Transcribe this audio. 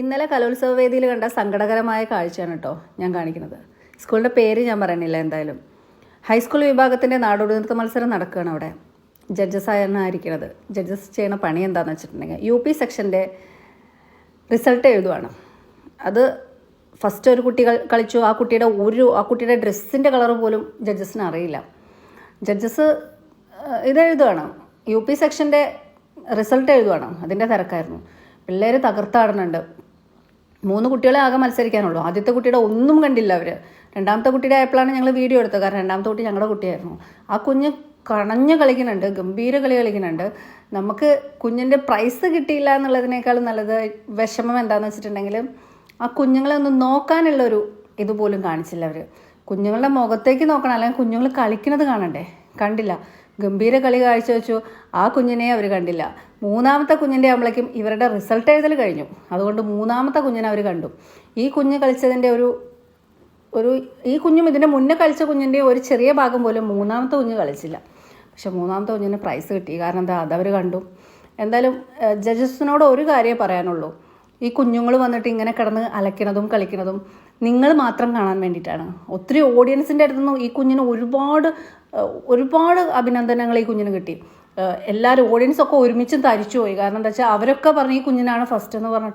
ഇന്നലെ കലോത്സവ വേദിയിൽ കണ്ട സങ്കടകരമായ കാഴ്ചയാണ് കേട്ടോ ഞാൻ കാണിക്കുന്നത്. സ്കൂളിന്റെ പേര് ഞാൻ പറയണില്ല എന്തായാലും. ഹൈസ്കൂൾ വിഭാഗത്തിന്റെ നാടോടി മത്സരം നടക്കുകയാണ് അവിടെ. ജഡ്ജസ് ആയിരിക്കുന്നത്. ജഡ്ജസ് ചെയ്യണ പണി എന്താണെന്ന് വെച്ചിട്ടുണ്ടെങ്കിൽ യു പി സെക്ഷന്റെ റിസൾട്ട് എഴുതുവാണ്. അത് ഫസ്റ്റ് ഒരു കുട്ടി കളിച്ചു. ആ കുട്ടിയുടെ ഒരു ആ കുട്ടിയുടെ ഡ്രസ്സിന്റെ കളർ പോലും ജഡ്ജസിന് അറിയില്ല. ജഡ്ജസ് ഇത് എഴുതുവാണ്. യു പി സെക്ഷന്റെ റിസൾട്ട് എഴുതുവാണ്. അതിന്റെ തിരക്കായിരുന്നു. പിള്ളേർ തകർത്താടുന്നുണ്ട് മൂന്ന് കുട്ടികളെ ആകെ മത്സരിക്കാനുള്ളൂ. ആദ്യത്തെ കുട്ടിയുടെ ഒന്നും കണ്ടില്ല അവർ രണ്ടാമത്തെ കുട്ടിയുടെ ആയപ്പോഴാണ് ഞങ്ങൾ വീഡിയോ എടുത്തത്. കാരണം രണ്ടാമത്തെ കുട്ടി ഞങ്ങളുടെ കുട്ടിയായിരുന്നു. ആ കുഞ്ഞ് കണഞ്ഞ് കളിക്കുന്നുണ്ട്. ഗംഭീര കളി കളിക്കുന്നുണ്ട്. നമുക്ക് കുഞ്ഞിന്റെ പ്രൈസ് കിട്ടിയില്ല എന്നുള്ളതിനേക്കാൾ നല്ലത് വിഷമം എന്താണെന്ന് വെച്ചിട്ടുണ്ടെങ്കിൽ ആ കുഞ്ഞുങ്ങളെ ഒന്ന് നോക്കാനുള്ളൊരു ഇതുപോലും കാണിച്ചില്ല അവർ കുഞ്ഞുങ്ങളുടെ മുഖത്തേക്ക് നോക്കണം. അല്ലെങ്കിൽ കുഞ്ഞുങ്ങൾ കളിക്കുന്നത് കാണണ്ടേ? കണ്ടില്ല. ഗംഭീര കളി കാഴ്ചവെച്ചു. ആ കുഞ്ഞിനെ അവർ കണ്ടില്ല. മൂന്നാമത്തെ കുഞ്ഞിന്റെ ആകുമ്പോഴേക്കും ഇവരുടെ റിസൾട്ട് എഴുതൽ കഴിഞ്ഞു. അതുകൊണ്ട് മൂന്നാമത്തെ കുഞ്ഞിനെ അവർ കണ്ടു. ഈ കുഞ്ഞ് കളിച്ചതിന്റെ ഒരു ഒരു ഈ കുഞ്ഞും ഇതിന്റെ മുന്നേ കളിച്ച കുഞ്ഞിന്റെ ഒരു ചെറിയ ഭാഗം പോലും മൂന്നാമത്തെ കുഞ്ഞ് കളിച്ചില്ല. പക്ഷെ മൂന്നാമത്തെ കുഞ്ഞിന് പ്രൈസ് കിട്ടി. കാരണം എന്താ? അതവർ കണ്ടു. എന്തായാലും ജഡ്ജസിനോട് ഒരു കാര്യമേ പറയാനുള്ളൂ. ഈ കുഞ്ഞുങ്ങൾ വന്നിട്ട് ഇങ്ങനെ കിടന്ന് അലക്കണതും കളിക്കണതും നിങ്ങൾ മാത്രം കാണാൻ വേണ്ടിയിട്ടാണ്. ഒത്തിരി ഓഡിയൻസിന്റെ അടുത്തുനിന്ന് ഈ കുഞ്ഞിന് ഒരുപാട് ഒരുപാട് അഭിനന്ദനങ്ങൾ ഈ കുഞ്ഞിന് കിട്ടി. എല്ലാവരും ഓഡിയൻസ് ഒക്കെ ഒരുമിച്ചും തരിച്ചു പോയി കാരണം എന്താ വെച്ചാൽ അവരൊക്കെ പറഞ്ഞു ഈ കുഞ്ഞിനാണ് ഫസ്റ്റ് എന്ന് പറഞ്ഞിട്ട്